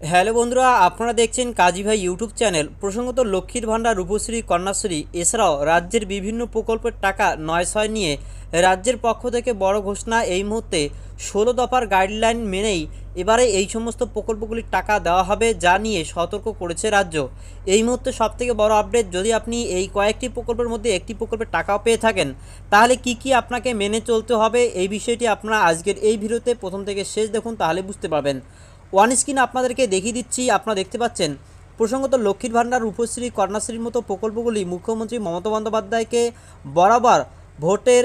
Hello বন্ধুরা, আপনারা দেখছেন কাজী ভাই ইউটিউব চ্যানেল। প্রসঙ্গত লক্ষ্মীর ভাণ্ডার, রূপশ্রী, কন্যাশ্রী, এছাড়াও রাজ্যের বিভিন্ন প্রকল্পের টাকা নয় ছয় নিয়ে রাজ্যের পক্ষ থেকে বড় ঘোষণা এই মুহূর্তে ষোলো দফার গাইডলাইন মেনেই এবারে এই সমস্ত প্রকল্পগুলির টাকা দেওয়া হবে, যা নিয়ে সতর্ক করেছে রাজ্য। এই মুহূর্তে সবথেকে বড় আপডেট, যদি আপনি এই কয়েকটি প্রকল্পের মধ্যে একটি প্রকল্পের টাকাও পেয়ে থাকেন, তাহলে কি কি আপনাকে মেনে চলতে হবে? এই বিষয়টি আপনারা আজকের এই ভিডিওতে প্রথম থেকে শেষ দেখুন, তাহলে বুঝতে পারবেন। ওয়ান স্ক্রিন আপনাদেরকে দেখিয়ে দিচ্ছি, আপনারা দেখতে পাচ্ছেন। প্রসঙ্গত লক্ষ্মীর ভাণ্ডার, রূপশ্রী, কন্যাশ্রীর মতো প্রকল্পগুলি মুখ্যমন্ত্রী মমতা বন্দ্যোপাধ্যায়কে বরাবর ভোটের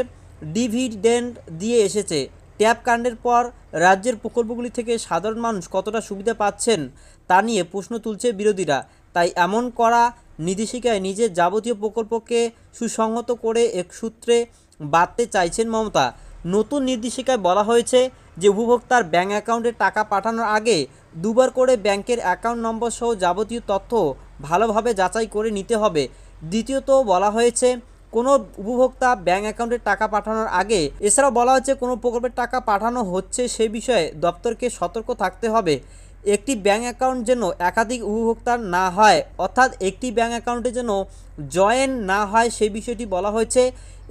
ডিভিডেন্ড দিয়ে এসেছে। ট্যাব কাণ্ডের পর রাজ্যের প্রকল্পগুলি থেকে সাধারণ মানুষ কতটা সুবিধা পাচ্ছেন তা নিয়ে প্রশ্ন তুলছে বিরোধীরা। তাই এমন করা নির্দেশিকায় নিজের যাবতীয় প্রকল্পকে সুসংহত করে এক সূত্রে বাঁধতে চাইছেন মমতা। নতুন নির্দেশিকায় বলা হয়েছে যে উপভোক্তার ব্যাঙ্ক অ্যাকাউন্টে টাকা পাঠানোর আগে দুবার করে ব্যাংকের অ্যাকাউন্ট নম্বর সহ যাবতীয় তথ্য ভালোভাবে যাচাই করে নিতে হবে। দ্বিতীয়ত বলা হয়েছে, কোনো উপভোক্তা ব্যাঙ্ক অ্যাকাউন্টে টাকা পাঠানোর আগে, এছাড়াও বলা হচ্ছে কোনো প্রকল্পের টাকা পাঠানো হচ্ছে সে বিষয়ে দপ্তরকে সতর্ক থাকতে হবে। একটি ব্যাঙ্ক অ্যাকাউন্ট যেন একাধিক উপভোক্তার না হয়, অর্থাৎ একটি ব্যাঙ্ক অ্যাকাউন্টে যেন জয়েন না হয় সেই বিষয়টি বলা হয়েছে।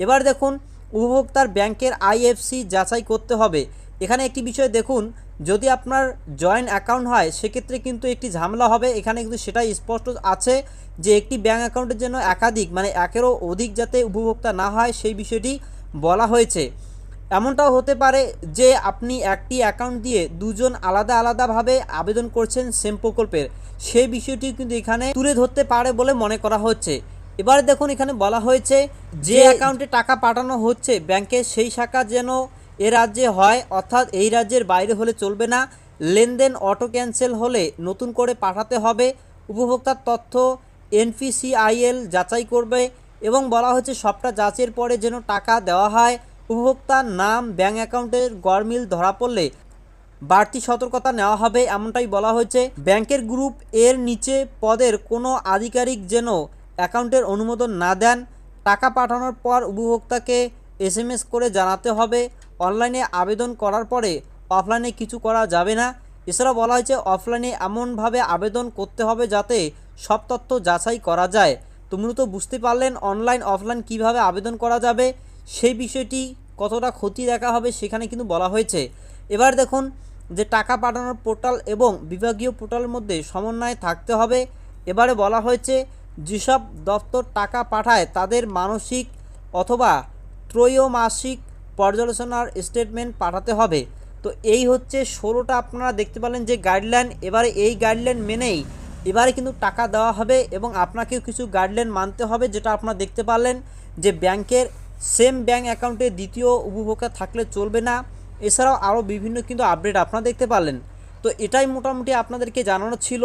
এবার দেখুন, উপভোক্তার ব্যাংকের আইএফসি যাচাই করতে হবে। এখানে একটি বিষয় দেখুন যদি আপনার জয়েন্ট অ্যাকাউন্ট হয় সেক্ষেত্রে কিন্তু একটি ঝামেলা হবে। এখানে কিন্তু সেটাই স্পষ্ট আছে যে একটি ব্যাঙ্ক অ্যাকাউন্টের জন্য একাধিক মানে একেরও অধিক যাতে উপভোক্তা না হয় সেই বিষয়টি বলা হয়েছে। এমনটাও হতে পারে যে আপনি একটি অ্যাকাউন্ট দিয়ে দুজন আলাদা আলাদাভাবে আবেদন করছেন সেম প্রকল্পের। সেই বিষয়টি কিন্তু এখানে তুলে ধরতে পারে বলে মনে করা হচ্ছে। এবারে দেখুন এখানে বলা হয়েছে যে অ্যাকাউন্টে টাকা পাঠানো হচ্ছে ব্যাংকের সেই শাখা যেন এ রাজ্যে হয়, অর্থাৎ এই রাজ্যের বাইরে হলে চলবে না। লেনদেন অটো ক্যান্সেল হলে নতুন করে পাঠাতে হবে। উপভোক্তার তথ্য এনপিসিআইএল যাচাই করবে এবং বলা হচ্ছে সবটা যাচের পরে যেন টাকা দেওয়া হয়। উপভোক্তার নাম ব্যাঙ্ক অ্যাকাউন্টের গড়মিল ধরা পড়লে বাড়তি সতর্কতা নেওয়া হবে এমনটাই বলা হয়েছে। ব্যাংকের গ্রুপ এর নিচে পদের কোনো আধিকারিক যেন অ্যাকাউন্টের অনুমোদন না দেন। টাকা পাঠানোর পর উপভোক্তাকে এসএমএস করে জানাতে হবে। অনলাইনে আবেদন করার পরে অফলাইনে কিছু করা যাবে না। এছাড়াও বলা হয়েছে, অফলাইনে এমনভাবে আবেদন করতে হবে যাতে সব তথ্য যাচাই করা যায়। তো বুঝতে পারলেন অনলাইন, অফলাইন কীভাবে আবেদন করা যাবে, সেই বিষয়টি কতটা ক্ষতি দেখা হবে সেখানে কিন্তু বলা হয়েছে। এবার দেখুন যে টাকা পাঠানোর পোর্টাল এবং বিভাগীয় পোর্টালের মধ্যে সমন্বয় থাকতে হবে। এবারে বলা হয়েছে, যেসব দপ্তর টাকা পাঠায় তাদের মানসিক অথবা ত্রৈমাসিক পর্যালোচনার স্টেটমেন্ট পাঠাতে হবে। তো এই হচ্ছে ষোলোটা আপনারা দেখতে পেলেন যে গাইডলাইন এবারে এই গাইডলাইন মেনেই এবারে কিন্তু টাকা দেওয়া হবে এবং আপনাকেও কিছু গাইডলাইন মানতে হবে যেটা আপনারা দেখতে পারলেন যে ব্যাংকের সেম ব্যাংক অ্যাকাউন্টে দ্বিতীয় উপভোক্তা থাকলে চলবে না। এছাড়াও আরও বিভিন্ন কিন্তু আপডেট আপনারা দেখতে পারলেন। তো এটাই মোটামুটি আপনাদেরকে জানানো ছিল।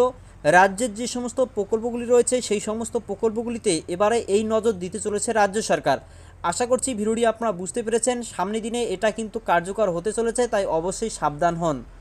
রাজ্যের যে সমস্ত প্রকল্পগুলি রয়েছে, সেই সমস্ত প্রকল্পগুলিতে এবারে এই নজর দিতে চলেছে রাজ্য সরকার। আশা করছি ভিডিওটি আপনারা বুঝতে পেরেছেন। সামনের দিনে এটা কিন্তু কার্যকর হতে চলেছে, তাই অবশ্যই সাবধান হন।